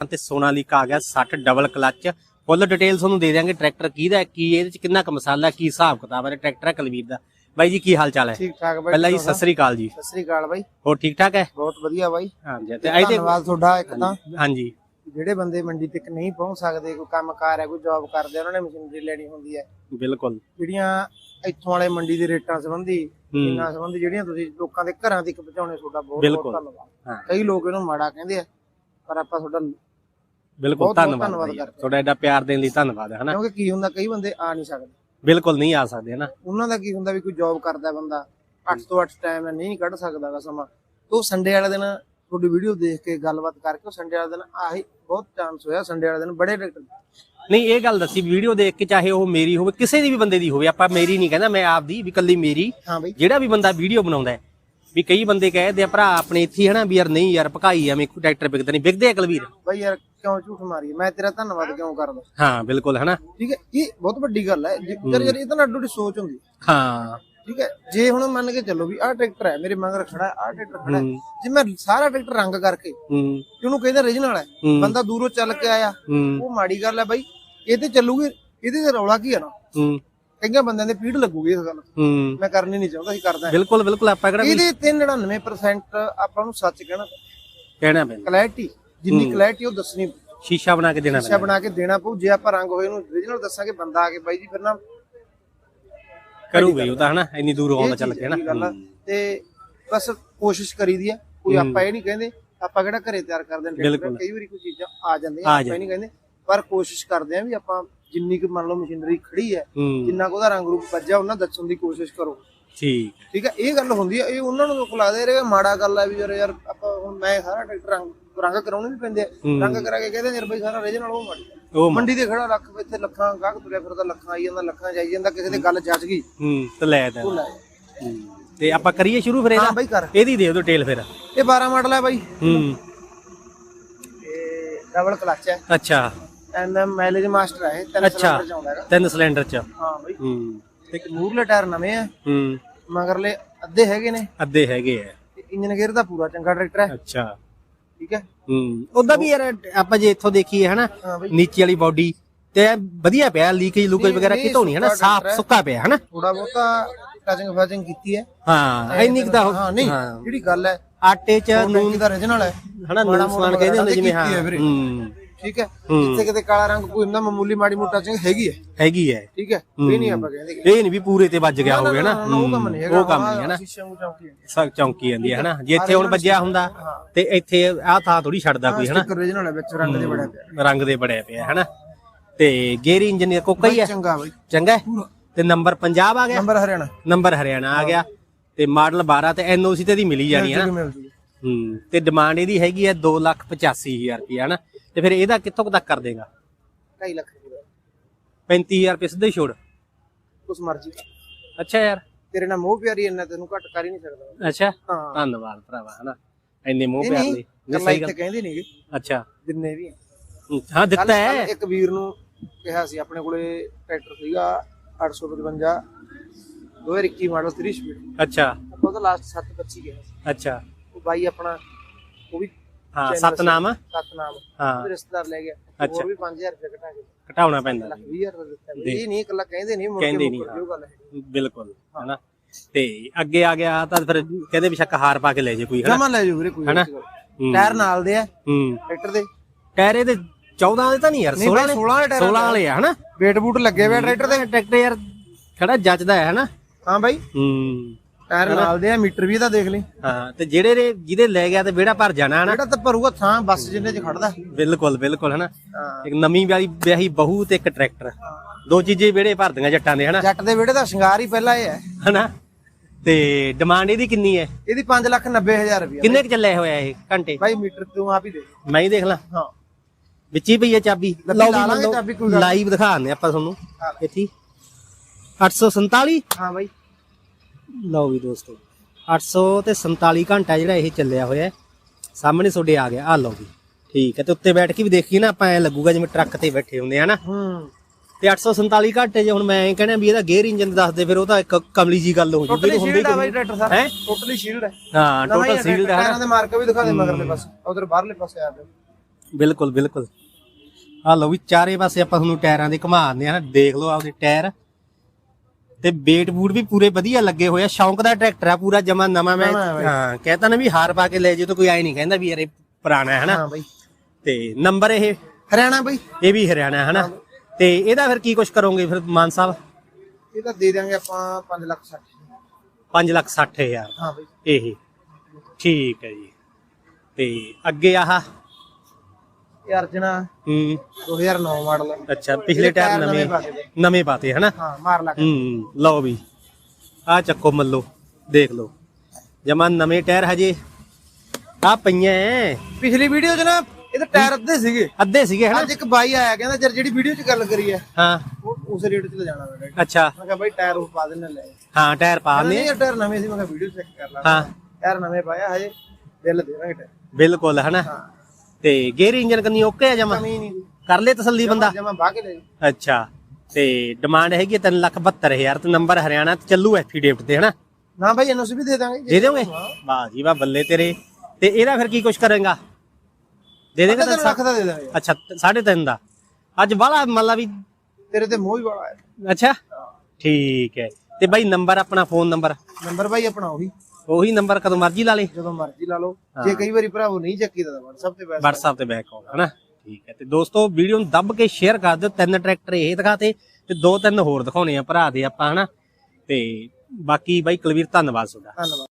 ਤੇ ਸੋਨਾਲੀਕਾ ਆ ਗਿਆ 60 ਡਬਲ ਕਲੱਚ ਫੁੱਲ ਡਿਟੇਲ ਤੁਹਾਨੂੰ ਦੇ ਦਿਆਂਗੇ ਟਰੈਕਟਰ ਕਿਹਦਾ ਕੀ ਇਹਦੇ ਚ ਕਿੰਨਾ ਕੁ ਮਸਾਲਾ ਕੀ ਹਿਸਾਬ ਕਿਤਾਬ ਹੈ ਟਰੈਕਟਰ ਹੈ ਕੁਲਵੀਰ ਦਾ। ਬਾਈ ਜੀ ਕੀ ਹਾਲ ਚਾਲ ਹੈ? ਠੀਕ ਠਾਕ ਬਾਈ ਪਹਿਲਾਂ ਜੀ ਸਤਿ ਸ੍ਰੀ ਅਕਾਲ ਜੀ। ਸਤਿ ਸ੍ਰੀ ਅਕਾਲ ਬਾਈ। ਹੋਰ ਠੀਕ ਠਾਕ ਹੈ? ਬਹੁਤ ਵਧੀਆ ਬਾਈ। ਹਾਂਜੀ ਤੇ ਇਹਦੇ ਧੰਨਵਾਦ ਤੁਹਾਡਾ ਇੱਕ ਤਾਂ। ਹਾਂਜੀ ਜਿਹੜੇ ਬੰਦੇ ਮੰਡੀ ਤੱਕ ਨਹੀਂ ਪਹੁੰਚ ਸਕਦੇ ਕੋਈ ਕੰਮਕਾਰ ਹੈ ਕੋਈ ਜੌਬ ਕਰਦੇ ਉਹਨਾਂ ਨੇ ਮਸ਼ੀਨਰੀ ਲੈਣੀ ਹੁੰਦੀ ਹੈ। ਬਿਲਕੁਲ। ਜਿਹੜੀਆਂ ਇੱਥੋਂ ਵਾਲੇ ਮੰਡੀ ਦੇ ਰੇਟਾਂ ਸੰਬੰਧੀ ਇਹਨਾਂ ਸੰਬੰਧੀ ਜਿਹੜੀਆਂ ਤੁਸੀਂ ਲੋਕਾਂ ਦੇ ਘਰਾਂ ਤੱਕ ਪਹੁੰਚਾਉਣੇ ਤੁਹਾਡਾ ਬਹੁਤ। ਬਹੁਤ ਧੰਨਵਾਦ। ਕਈ ਲੋਕ ਇਹਨੂੰ ਮਾੜਾ ਕਹਿੰਦੇ ਆ ਪਰ ਆਪਾਂ ਤੁਹਾਡਾ ਬਿਲਕੁਲ ਬਹੁਤ ਧੰਨਵਾਦ। ਤੁਹਾਡਾ ਐਡਾ ਪਿਆਰ ਦੇਣ ਲਈ ਧੰਨਵਾਦ ਹੈ ਹਨਾ? ਕਿਉਂਕਿ ਕੀ ਹੁੰਦਾ ਕਈ ਬੰਦੇ ਆ ਨਹੀਂ ਸਕਦੇ। ਬਿਲਕੁਲ ਨਹੀਂ ਆ ਸਕਦੇ ਹਨਾ? ਉਹਨਾਂ ਦਾ ਕੀ ਹੁੰਦਾ ਵੀ ਕੋਈ ਜੌਬ ਕਰਦਾ ਬੰਦਾ 8 ਤੋਂ 8 ਟਾਈਮ ਨਹੀਂ ਕੱਢ ਸਕਦਾ ਗਾ ਸਮਾਂ। ਤੋਂ ਸੰਡੇ ਵਾਲੇ ਦਿਨ ਤੁਹਾਡੀ ਵੀਡੀਓ ਦੇਖ ਕੇ ਗੱਲਬਾਤ ਕਰਕੇ ਉਹ ਸੰਡੇ ਵਾਲੇ ਦਿਨ ਆਹੀ ਬਹੁਤ ਚਾਂਸ ਹੋਇਆ ਸੰਡੇ ਵਾਲੇ ਦਿਨ ਬੜੇ ਟਰੈਕਟਰ ਨਹੀਂ ਇਹ ਗੱਲ ਦੱਸੀ ਵੀਡੀਓ ਦੇਖ ਕੇ ਚਾਹੇ ਉਹ ਮੇਰੀ ਹੋਵੇ ਕਿਸੇ ਦੀ ਵੀ ਬੰਦੇ ਦੀ ਹੋਵੇ ਆਪਾਂ ਮੇਰੀ ਨਹੀਂ ਕਹਿੰਦਾ ਮੈਂ ਆਪਦੀ ਵੀ ਕੱਲੀ ਮੇਰੀ। ਹਾਂ ਬਈ। ਜਿਹੜਾ ਵੀ ਬੰਦਾ ਵੀਡੀਓ ਬਣਾਉਂਦਾ ਹੈ ਵੀ ਕਈ ਬੰਦੇ ਕਹਿੰਦੇ ਆ ਭਰਾ ਆਪਣੇ ਇੱਥੇ ਹਨਾ ਵੀ ਯਾਰ ਨਹੀਂ ਯਾਰ ਭਕਾਈ ਐਵੇਂ ਕੋਈ ਟਰੈਕਟਰ ਵਿਕਦਾ ਨਹੀਂ ਵਿਕਦੇ ਆ ਕੁਲਵੀਰ। ਬਈ ਯਾਰ ਕਿਉਂ ਝੂਠ ਮਾਰੀ ਮੈਂ ਤੇਰਾ ਧੰਨਵਾਦ ਕਿਉਂ ਕਰਦਾ? ਹਾਂ ਬਿਲਕੁਲ ਹਨਾ? ਠੀਕ ਹੈ? ਇਹ ਬਹੁਤ ਵੱਡੀ ਗੱਲ ਹੈ। ਯਾਰ ਯਾਰ ਇਹ ਤਾਂ ਅੱਡੋ ਅੱਡੀ ਸੋਚ ਹੁੰਦੀ। ਹੈ। ਠੀਕ ਹੈ? ਜੇ ਹੁਣ ਮੰਨ ਕੇ ਚੱਲੋ ਵੀ ਆਹ ਟਰੈਕਟਰ ਹੈ ਮੇਰੇ ਮਗਰ ਖੜਾ ਹੈ ਆਹ ਟਰੈਕਟਰ ਖੜਾ ਹੈ ਜੇ ਮੈਂ ਸਾਰਾ ਟਰੈਕਟਰ ਰੰਗ ਕਰਕੇ ਹੂੰ। ਤੇ ਉਹਨੂੰ ਕਹਿੰਦਾ ਰੀਜਨਲ ਹੈ। ਬੰਦਾ ਦੂਰੋਂ ਚੱਲ ਕੇ ਆਇਆ ਉਹ ਮਾੜੀ ਗੱਲ ਹੈ ਬਾਈ। ਇਹ ਤੇ ਚੱਲੂਗੀ ਇਹਦੇ ਤੇ ਰੌਲਾ ਕੀ ਹੈ ਨਾ? ਹੂੰ। ਕਈਆਂ ਬੰਦਿਆਂ ਦੇ ਪੀੜ ਲੱਗੂਗੀ ਇਸ ਗੱਲ ਹੂੰ। ਮੈਂ ਕਰਨੀ ਨਹੀਂ ਚਾਹੁੰਦਾ ਸੀ ਕਰਦਾ ਬਿਲਕੁਲ ਬਿਲਕੁਲ ਆਪਾਂ ਕਿਹੜਾ ਇਹਦੇ ਤੇ 99% ਆਪਾਂ ਨੂੰ ਸੱਚ ਕਹਿਣਾ ਕਹਿਣਾ ਪੈਂਦਾ। ਕਲੈਰਿਟੀ ਜਿੰਨੀ ਕਲੈਰਿਟੀ ਉਹ ਦੱਸਣੀ। ਸ਼ੀਸ਼ਾ ਬਣਾ ਕੇ ਦੇਣਾ ਸ਼ੀਸ਼ਾ ਬਣਾ ਕੇ ਦੇਣਾ ਪਊ ਜੇ ਆਪਾਂ ਰੰਗ ਹੋਏ ਨੂੰ ਰੀਜਨਲ ਦੱਸਾਂਗੇ ਬੰਦਾ ਆ ਕੇ ਬਾਈ ਜੀ ਫਿਰ ਨਾ ਕਰੂਗਾ ਹੀ ਉਹ ਤਾਂ ਹਨਾ ਇੰਨੀ ਦੂਰ ਆਉਂਦਾ ਚੱਲ ਕੇ ਹਨਾ। ਤੇ ਬਸ ਕੋਸ਼ਿਸ਼ ਕਰੀਦੀ ਆ ਕੋਈ ਆਪਾਂ ਇਹ ਨਹੀਂ ਕਹਿੰਦੇ ਆਪਾਂ ਕਿਹੜਾ ਘਰੇ ਤਿਆਰ ਕਰਦੇ ਨੇ ਬਿਲਕੁਲ। ਕਈ ਵਾਰੀ ਕੋਈ ਚੀਜ਼ਾਂ ਆ ਜਾਂਦੀਆਂ ਆਪਾਂ ਇਹ ਨਹੀਂ ਕਹਿੰਦੇ ਪਰ ਕੋਸ਼ਿਸ਼ ਕਰਦੇ ਆ ਵੀ ਆਪਾਂ ਜਿੰਨੀ ਕੁ ਮੰਨ ਲਓ ਮਸ਼ੀਨਰੀ ਖੜੀ ਹੈ ਹੂੰ। ਜਿੰਨਾ ਕੁ ਉਹਦਾ ਰੰਗ ਰੂਪ ਵੱਜਿਆ ਉਹਨਾਂ ਦੱਸਣ ਦੀ ਕੋਸ਼ਿਸ਼ ਕਰੋ। ਠੀਕ। ਠੀਕ ਹੈ ਇਹ ਗੱਲ ਹੁੰਦੀ ਹੈ ਇਹ ਉਹਨਾਂ ਨੂੰ ਦੁੱਖ ਲੱਗਦਾ ਇਹ ਮਾੜਾ ਗੱਲ ਹੈ ਵੀ ਯਾਰ ਯਾਰ ਆਪਾਂ ਹੁਣ ਮੈਂ ਸਾਰਾ ਟਰੈਕਟਰ ਰੰਗ ਰੰਗ ਕਰਾਉਣੇ ਵੀ ਪੈਂਦੇ ਆ। ਹੂੰ। ਰੰਗ ਕਰਾ ਕੇ ਕਹਿੰਦੇ ਯਾਰ ਬਈ ਸਾਰਾ ਰੀਜਨਲ ਉਹ ਮਾੜੀ। ਉਹ ਮੰਡੀ ਤੇ ਖੜਾ ਲੱਖ ਇੱਥੇ ਲੱਖਾਂ ਗਾਹਕ ਤੁਰਿਆ ਫਿਰਦਾ ਲੱਖਾਂ ਆਈ ਜਾਂਦਾ ਲੱਖਾਂ ਜਾਈ ਜਾਂਦਾ ਕਿਸੇ ਦੀ ਗੱਲ ਜੱਜ ਗਈ। ਹੂੰ ਤੇ ਲੈ ਦੇ ਤੇ ਆਪਾਂ ਕਰੀਏ ਸ਼ੁਰੂ ਫਿਰ ਹਾਂ ਇਹਦਾ ਬਈ ਕਰ। ਇਹਦੀ ਦੇ ਦਿਓ ਟੇਲ ਫਿਰ। ਇਹ 12 ਮਾਡਲ ਹੈ ਬਾਈ। ਹੂੰ। ਇਹ ਡਬਲ ਕਲਚ ਹੈ। ਅੱਛਾ। ਐਂਡ ਮਾਈਲੇਜ ਮਾਸਟਰ ਹੈ ਤਿੰਨ ਅੱਛਾ ਸਿਲੰਡਰ ਚ ਆਉਂਦਾ ਹੈਗਾ ਤਿੰਨ ਸਿਲੰਡਰ ਚ ਹਾਂ ਬਾਈ ਹੂੰ ਤੇ ਮੂਰਲੇ ਟਾਇਰ ਨਵੇਂ ਆ ਹੂੰ ਮਗਰਲੇ ਅੱਧੇ ਹੈਗੇ ਨੇ ਅੱਧੇ ਹੈਗੇ ਆ ਇੰਜਨ ਗੇਅਰ ਦਾ ਪੂਰਾ ਚੰਗਾ ਟਰੈਕਟਰ ਹੈ ਅੱਛਾ ਠੀਕ ਹੈ ਹੂੰ ਉਹਦਾ ਵੀ ਯਾਰ ਆਪਾਂ ਜੇ ਇੱਥੋਂ ਦੇਖੀਏ ਹਨਾ ਹਾਂ ਬਈ ਨੀਚੇ ਵਾਲੀ ਬਾਡੀ ਤੇ ਐਨ ਵਧੀਆ ਪਿਆ ਲੀਕੇਜ ਲੂਕੇਜ ਵਗੈਰਾ ਨਹੀਂ, ਕਿਤੋਂ ਨਹੀਂ ਹਨਾ ਸੁੱਕਾ ਸਾਫ਼ ਟਰੈਕਟਰ ਹੈ। ਸੁੱਕਾ ਪਿਆ ਹਨਾ ਥੋੜਾ ਬਹੁਤਾ ਟਚਿੰਗ ਫੈਚਿੰਗ ਕੀਤੀ ਹੈ ਹਾਂ ਇੰਨੀ ਕੁ ਉਹ- ਹਾਂ ਨਹੀਂ ਹਾਂ। ਜਿਹੜੀ ਗੱਲ ਹੈ ਆਟੇ ਚ ਉਹ ਨਹੀਂ ਦਾ origignal ਹੈ ਹਨਾ ਨੂਨ ਸਮਾਨ ਕਹਿੰਦੇ ਹੁੰਦੇ ਜਿਵੇਂ ਹਾਂ ਕੀਤੀ ਹੈ ਵੀਰੇ। ਹੂੰ ਠੀਕ ਹੈ? ਹੂੰ। ਜਿੱਥੇ ਕਿਤੇ ਕਾਲਾ ਰੰਗ ਕੋਈ ਹੁੰਦਾ ਮਾਮੂਲੀ ਮਾੜੀ ਮੋਟੀ ਟਚਿੰਗ ਹੈਗੀ ਹੈ। ਹੈਗੀ ਹੈ। ਠੀਕ ਹੈ? ਇਹ ਨਹੀਂ ਆਪਾਂ ਕਹਿੰਦੇ ਇਹ ਨਹੀਂ ਵੀ ਪੂਰੇ ਤੇ ਵੱਜ ਗਿਆ ਹੋਵੇ ਨਾ ਉਹ ਕੰਮ ਨਹੀਂ ਹੈਗਾ। ਉਹ ਕੰਮ ਨਹੀਂ ਹੈ ਨਾ। ਨੂੰ ਚੌਂਕੀ ਹੈ। ਸਭ ਚੌਂਕੀ ਜਾਂਦੀ ਹੈ ਹਨਾ? ਜੇ ਇੱਥੇ ਹੁਣ ਵੱਜਿਆ ਹੁੰਦਾ ਤੇ ਇੱਥੇ ਆਹ ਥਾਂ ਥੋੜੀ ਛੱਡਦਾ ਕੋਈ ਹਨਾ? origignal ਹੈ ਵਿੱਚ ਰੰਗ ਦੇ ਬੜਾ ਪਿਆ ਰੰਗ ਦੇ ਬੜਿਆ ਪਿਆ ਹਨਾ? ਤੇ ਗੇਅਰ ਇੰਜਨ ਦਾ ਕੋਕਾ ਹੀ ਹੈ? ਚੰਗਾ ਬਾਈ। ਚੰਗਾ ਹੈ? ਤੇ ਨੰਬਰ ਪੰਜਾਬ ਆ ਗਿਆ? ਨੰਬਰ ਹਰਿਆਣਾ। ਨੰਬਰ ਹਰਿਆਣਾ ਆ ਗਿਆ। ਤੇ ਮਾਡਲ 12 ਤੇ ਐਨਓਸੀ ਤੇ ਦੀ ਮਿਲੀ ਜਾਣੀ ਹੈ ਨਾ ਹੂੰ ਤੇ ਡਿਮਾਂਡ ਇਹਦੀ ਹੈਗੀ ਹੈ 285000 ਰੁਪਏ ਹਨਾ? ਤੇ ਫਿਰ ਇਹਦਾ ਕਿੱਥੋਂ ਕੁ ਤੱਕ ਕਰ ਦੇਗਾ? 2.5 ਲੱਖ ਰੁਪਏ। 35000 ਰੁਪਏ ਸਿੱਧਾ ਛੋੜ। ਉਸ ਮਰਜ਼ੀ। ਅੱਛਾ ਯਾਰ। ਤੇਰੇ ਨਾਲ ਮੋਹ ਪਿਆਰੀ ਇੰਨਾ ਤੈਨੂੰ ਘੱਟ ਕਰ ਹੀ ਨਹੀਂ ਸਕਦਾ। ਅੱਛਾ? ਹਾਂ। ਧੰਨਵਾਦ ਭਰਾਵਾ ਹਨਾ? ਇੰਨੇ ਮੋਹ ਪਿਆਰ ਲਈ। ਨਹੀਂ ਸਹੀ ਇੱਥੇ ਗੱਲ। ਕਹਿੰਦੇ ਨਹੀਂਗੇ ਅੱਛਾ। ਜਿੰਨੇ ਵੀ ਆ। ਹੂੰ, ਹਾਂ ਦਿੱਤਾ ਕੱਲ੍ਹ- ਹੈ। ਕੱਲ੍ਹ ਇੱਕ ਵੀਰ ਨੂੰ ਕਿਹਾ ਸੀ ਆਪਣੇ ਕੋਲੇ ਟਰੈਕਟਰ ਸੀਗਾ 855 2021 ਮਾਡਲ 3 ਸਪੀਡ ਅੱਛਾ। ਆਪਾਂ ਉਹਦਾ ਲਾਸਟ 725 ਗਿਆ ਸੀ। ਅੱਛਾ। ਬਾਈ ਆਪਣਾ ਉਹ ਵੀ ਹਾਂ ਸਤਨਾਮ ਸਤਨਾਮ। ਹਾਂ। ਰਿਸ਼ਤੇਦਾਰ ਲੈ ਗਿਆ। ਹੋਰ ਵੀ 5000 ਰੁਪਏ ਘਟਾ ਕੇ ਘਟਾਉਣਾ ਪੈਂਦਾ ਲੱਖ 20000 ਰੁਪਏ ਦਿੱਤਾ। ਇਹ ਨਹੀਂ ਇਕੱਲਾ ਕਹਿੰਦੇ ਨਹੀਂ ਮੁੜ ਕੇ ਜੋ ਗੱਲ ਹੈ ਬਿਲਕੁਲ ਹਨਾ। ਤੇ ਅੱਗੇ ਆ ਗਿਆ ਤਾਂ ਫਿਰ ਕਹਿੰਦੇ ਵੀ ਸ਼ੱਕ ਹਾਰ ਪਾ ਕੇ ਲੈ ਜੇ ਕੋਈ ਹਨਾ। ਜਮਾ ਲੈ ਜਾਓ ਵੀਰੇ ਕੋਈ ਹਨਾ? ਟਾਇਰ ਨਾਲ ਦੇ ਆ ਹੂੰ। ਟਰੈਕਟਰ ਦੇ। ਟਾਇਰ ਇਹਦੇ 14 ਦੇ ਤਾਂ ਨਹੀਂ ਯਾਰ 16 ਦੇ 16 ਦੇ ਟਾਇਰ 16 ਵਾਲੇ ਆ ਹਨਾ। ਵੇਟ ਬੂਟ ਲੱਗੇ ਹੋਏ ਟਰੈਕਟਰ ਦੇ। ਟਰੈਕਟਰ ਯਾਰ ਖੜਾ ਜੱਜਦਾ ਹੈ ਹਨਾ। ਹਾਂ ਬਾਈ। ਹੂੰ। ਟਾਇਰ ਨਾਲ ਦੇ ਆ ਮੀਟਰ ਵੀ ਇਹਦਾ ਦੇਖ ਲਈ। ਹਾਂ ਤੇ ਜਿਹੜੇ ਜਿਹਦੇ ਲੈ ਗਿਆ ਤੇ ਵਿਹੜਾ ਭਰ ਜਾਣਾ ਹਨਾ। ਜਿਹੜਾ ਤਾਂ ਭਰੂਗਾ ਥਾਂ ਬੱਸ ਜਿੰਨੇ ਚ ਖੜਦਾ। ਬਿਲਕੁਲ ਬਿਲਕੁਲ ਹਨਾ। ਹਾਂ। ਇੱਕ ਨਵੀਂ ਵਾਲੀ ਵਿਆਹੀ ਬਹੂ ਤੇ ਇੱਕ ਟਰੈਕਟਰ। ਦੋ ਚੀਜ਼ੇ ਵਿਹੜੇ ਭਰਦੀਆਂ ਜੱਟਾਂ ਦੇ ਹਨਾ। ਜੱਟ ਦੇ ਵਿਹੜੇ ਦਾ ਸ਼ਿੰਗਾਰ ਹੀ ਪਹਿਲਾਂ ਇਹ ਹੈ। ਹਨਾ ਤੇ ਡਿਮਾਂਡ ਇਹਦੀ ਕਿੰਨੀ ਹੈ? ਇਹਦੀ 5 ਲੱਖ 90 ਹਜ਼ਾਰ ਰੁਪਏ ਕਿੰਨੇ ਕੁ ਚੱਲਿਆ ਹੋਇਆ ਇਹ ਘੰਟੇ? ਬਾਈ ਮੀਟਰ ਤੂੰ ਆਪ ਹੀ ਦੇ। ਮੈਂ ਹੀ ਦੇਖ ਲਾਂ। ਹਾਂ। ਵਿੱਚ ਹੀ ਪਈ ਹੈ ਚਾਬੀ। ਲੱਭੀ ਲਾ ਲਾਂਗੇ ਚਾਬੀ, ਕੋਈ ਗੱਲ ਲਾਈਵ ਦਿਖਾਉਂਦੇ ਆਪਾਂ ਤੁਹਾਨੂੰ। ਹਾਂ। ਇੱਥੇ 847 ਹਾਂ ਬਾਈ। ਲਓ ਵੀ ਦੋਸਤੋ 800 ਤੇ 47 ਘੰਟਾ ਜਿਹੜਾ ਇਹ ਚੱਲਿਆ ਹੋਇਆ ਹੈ। ਸਾਹਮਣੇ ਤੁਹਾਡੇ ਆ ਗਿਆ ਆ ਲਓ ਵੀ। ਠੀਕ ਹੈ ਤੇ ਉੱਤੇ ਬੈਠ ਕੇ ਵੀ ਦੇਖੀਏ ਨਾ ਆਪਾਂ ਐ ਲੱਗੂਗਾ ਜਿਵੇਂ ਟਰੱਕ ਤੇ ਬੈਠੇ ਹੁੰਦੇ ਆ ਨਾ ਹੂੰ ਤੇ 847 ਘੰਟੇ ਜੇ ਹੁਣ ਮੈਂ ਐਂ ਕਹਿਣਾ ਵੀ ਇਹਦਾ ਗੇਅਰ ਇੰਜਨ ਦੱਸ ਦੇ ਫਿਰ ਉਹ ਤਾਂ ਇੱਕ ਕਮਲੀ ਜੀ ਗੱਲ ਹੋ ਜੂਗੀ ਟੋਟਲੀ ਸ਼ੀਲਡ ਆ ਬਾਈ ਟਰੈਕਟਰ ਸਰ। ਹੈ? ਟੋਟਲੀ ਸ਼ੀਲਡ ਹੈ ਹਾਂ ਟੋਟਲ ਸੀਲਡ ਹੈ ਟਾਇਰਾਂ ਦੇ ਮਾਰਕ ਵੀ ਦਿਖਾ ਦੇ ਮਗਰਲੇ ਪਾਸੇ ਉਧਰ ਬਾਹਰਲੇ ਪਾਸੇ ਆ ਬਿਲਕੁਲ ਬਿਲਕੁਲ। ਆ ਲਓ ਵੀ ਚਾਰੇ ਪਾਸੇ ਆਪਾਂ ਤੁਹਾਨੂੰ ਟਾਇਰਾਂ ਦੇ ਘੁਮਾਉਂਦੇ ਆ ਨਾ ਦੇਖ ਲਓ ਆਪਦੇ ਟਾਇਰ। ਤੇ ਬੇਟ ਬੂਟ ਵੀ ਪੂਰੇ ਵਧੀਆ ਲੱਗੇ ਹੋਏ ਆ। ਸ਼ੌਂਕ ਦਾ ਟਰੈਕਟਰ ਆ ਪੂਰਾ ਜਮਾ ਨਵਾਂ ਮੈਂ ਨਵਾਂ ਹੈ ਬਾਈ। ਹਾਂ ਕਹਤਾ ਨਾ ਵੀ ਹਾਰ ਪਾ ਕੇ ਲੈ ਜੇ ਤਾਂ ਕੋਈ ਆਈ ਨਹੀਂ ਕਹਿੰਦਾ ਵੀ ਯਾਰ ਇਹ ਪੁਰਾਣਾ ਹੈ ਹਨਾ? ਹਾਂ ਬਾਈ। ਤੇ ਨੰਬਰ ਇਹ। ਹਰਿਆਣਾ ਬਾਈ। ਇਹ ਵੀ ਹਰਿਆਣਾ ਹੈ ਹਨਾ? ਤੇ ਇਹਦਾ ਫਿਰ ਕੀ ਕੁਛ ਕਰੋਗੇ ਫਿਰ ਮਾਨ ਸਾਹਿਬ? ਇਹ ਤਾਂ ਦੇ ਦਿਆਂਗੇ ਆਪਾਂ 5 ਲੱਖ 60 5 ਲੱਖ 60 ਹਜ਼ਾਰ। ਹਾਂ ਬਾਈ। ਇਹ। ਠੀਕ ਹੈ ਜੀ। ਤੇ ਅੱਗੇ ਆਹ ਇਹ ਅਰਜਨਾ ਹੂੰ। 2009 ਮਾਡਲ। ਅੱਛਾ ਪਿਛਲੇ ਟਾਇਰ ਨਵੇਂ ਪਾ ਕੇ ਦੇ। ਨਵੇਂ ਪਾਤੇ ਹਨਾ? ਹਾਂ ਮਾਰ ਲੱਖ ਹੂੰ ਲਓ ਵੀ। ਆ ਚੱਕੋ ਮੱਲੋ ਦੇਖ ਲਓ। ਜਮਾ ਨਵੇਂ ਟਾਇਰ ਹਜੇ। ਆ ਪਈਆਂ ਐ। ਪਿਛਲੀ ਵੀਡੀਓ 'ਚ ਨਾ ਇਹਦੇ ਟਾਇਰ ਅੱਧੇ ਸੀਗੇ। ਅੱਧੇ ਸੀਗੇ ਹਨਾ? ਅੱਜ ਇੱਕ ਬਾਈ ਆਇਆ ਕਹਿੰਦਾ ਜਰ ਜਿਹੜੀ ਵੀਡੀਓ 'ਚ ਗੱਲ ਕਰੀ ਹੈ ਹਾਂ। ਉਹ ਉਸ ਰੇਟ 'ਚ ਲੈ ਜਾਣਾ ਮੈਂ ਕਿਹਾ ਅੱਛਾ। ਮੈਂ ਕਿਹਾ ਬਾਈ ਟਾਇਰ ਉਹ ਪਾ ਦੇਣਾ ਲੈ। ਹਾਂ ਟਾਇਰ ਪਾ ਨਹੀਂ ਨੇ ਇਹ ਟਾਇਰ ਨਵੇਂ ਸੀ ਮੈਂ ਕਿਹਾ ਵੀਡੀਓ ਚੈੱਕ ਕਰ ਲਾ। ਹਾਂ। ਟਾਇਰ ਨਵੇਂ ਪਾਇਆ ਹਜੇ ਬਿੱਲ ਦੇਵਾਂਗੇ ਟਾਇਰ। ਬਿਲਕੁਲ ਹਨਾ? ਹਾਂ। ਤੇ ਗੇਅਰ ਇੰਜਨ ਕੰਨੀ ਓਕੇ ਆ ਜਮਾ? ਨਹੀਂ ਕਰ ਲੈ ਤਸੱਲੀ ਬੰਦਾ? ਜਮਾ ਬਾਹ ਕੇ ਲੈ ਜਾਓ। ਅੱਛਾ ਤੇ ਡਿਮਾਂਡ ਹੈਗੀ 372000 ਤੇ ਨੰਬਰ ਹਰਿਆਣਾ ਤੇ ਚੱਲੂ ਐਫੀਡੇਵਿਟ ਤੇ ਹਨਾ? ਨਾ ਭਾਈ ਇਹਨੂੰ ਵੀ ਦੇ ਦਾਂਗੇ ਦੇ ਦਿਓਗੇ ਵਾਹ ਜੀ ਵਾਹ ਬੱਲੇ ਤੇਰੇ। ਤੇ ਇਹਦਾ ਫਿਰ ਕੀ ਕੁਛ ਕਰੇਗਾ? ਦੇ ਦੇਗਾ ਤੈਨੂੰ ਲੱਖ ਦਾ ਦੇ ਦਾਂਗੇ। ਅੱਛਾ 3.5 ਦਾ। ਅੱਜ ਬਾਲਾ ਮਤਲਬ ਵੀ ਤੇਰੇ ਤੇ ਮੋਹ ਹੀ ਵਾਲਾ ਹੈ। ਅੱਛਾ? ਠੀਕ ਹੈ। ਤੇ ਬਾਈ ਨੰਬਰ ਆਪਣਾ ਫੋਨ ਨੰਬਰ ਨੰਬਰ ਭਾਈ ਆਪਣਾ ਉਹੀ। ਉਹੀ ਨੰਬਰ ਕਦੋਂ ਮਰਜ਼ੀ ਲਾ ਲੇ। ਜਦੋਂ ਮਰਜ਼ੀ ਲਾ ਲਓ। ਜੇ ਕਈ ਵਾਰੀ ਭਰਾਵੋ ਨਹੀਂ ਚੱਕੀ ਤਾਂ WhatsApp ਤੇ ਪੈਸੇ WhatsApp ਤੇ ਬੈਕ ਆਉਗਾ ਹਨਾ? ਠੀਕ ਹੈ। ਤੇ ਦੋਸਤੋ ਵੀਡੀਓ ਨੂੰ ਦੱਬ ਕੇ ਸ਼ੇਅਰ ਕਰ ਦਿਓ। ਤਿੰਨ ਟਰੈਕਟਰ ਇਹ ਦਿਖਾਤੇ ਤੇ ਦੋ ਤਿੰਨ ਹੋਰ ਦਿਖਾਉਣੇ ਆ ਭਰਾ ਦੇ ਆਪਾਂ ਹਨਾ? ਤੇ ਬਾਕੀ ਬਾਈ ਕੁਲਵੀਰ ਧੰਨਵਾਦ ਤੁਹਾਡਾ। ਧੰਨਵਾਦ।